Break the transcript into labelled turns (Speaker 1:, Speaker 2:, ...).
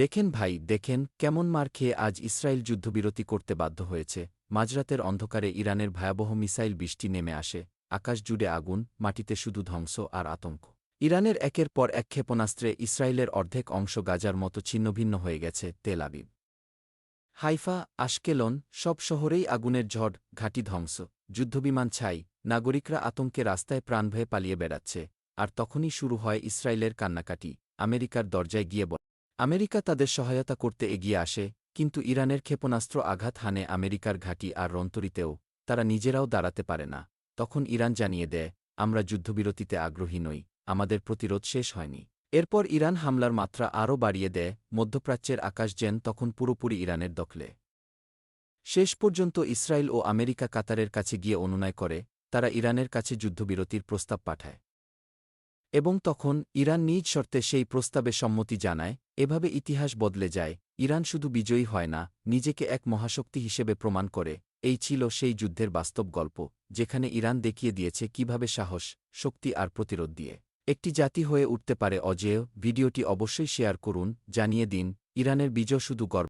Speaker 1: দেখেন ভাই, দেখেন কেমন মার খেয়ে আজ ইসরায়েল যুদ্ধবিরতি করতে বাধ্য হয়েছে। মাঝরাতের অন্ধকারে ইরানের ভয়াবহ মিসাইল বৃষ্টি নেমে আসে। আকাশ জুড়ে আগুন, মাটিতে শুধু ধ্বংস আর আতঙ্ক। ইরানের একের পর এক ক্ষেপণাস্ত্রে ইসরায়েলের অর্ধেক অংশ গাজার মতো ছিন্নভিন্ন হয়ে গেছে তেল আবিব। হাইফা, আশকেলন সব শহরেই আগুনের ঝড়, ঘাটি ধ্বংস। যুদ্ধবিমান ছাই, নাগরিকরা আতঙ্কে রাস্তায় প্রাণ ভয়ে পালিয়ে বেড়াচ্ছে। আর তখনই শুরু হয় ইসরায়েলের কান্নাকাটি। আমেরিকার দরজায় গিয়ে আমেরিকা তাদের সহায়তা করতে এগিয়ে আসে, কিন্তু ইরানের ক্ষেপণাস্ত্র আঘাত হানে আমেরিকার ঘাঁটি আর রন্তরিতেও তারা নিজেরাও দাঁড়াতে পারে না। তখন ইরান জানিয়ে দেয়, আমরা যুদ্ধবিরতিতে আগ্রহী নই, আমাদের প্রতিরোধ শেষ হয়নি। এরপর ইরান হামলার মাত্রা আরও বাড়িয়ে দেয়, মধ্যপ্রাচ্যের আকাশ যেন তখন পুরোপুরি ইরানের দখলে। শেষ পর্যন্ত ইসরায়েল ও আমেরিকা কাতারের কাছে গিয়ে অনুনয় করে, তারা ইরানের কাছে যুদ্ধবিরতির প্রস্তাব পাঠায়। এবং তখন ইরান নিজ শর্তে সেই প্রস্তাবে সম্মতি জানায়, এভাবে ইতিহাস বদলে যায়, ইরান শুধু বিজয়ী হয় না, নিজেকে এক মহাশক্তি হিসেবে প্রমাণ করে, এই ছিল সেই যুদ্ধের বাস্তব গল্প, যেখানে ইরান দেখিয়ে দিয়েছে কীভাবে সাহস, শক্তি আর প্রতিরোধ দিয়ে। একটি জাতি হয়ে উঠতে পারে অজেয়, ভিডিওটি অবশ্যই শেয়ার করুন, জানিয়ে দিন, ইরানের বিজয় শুধু গর্ব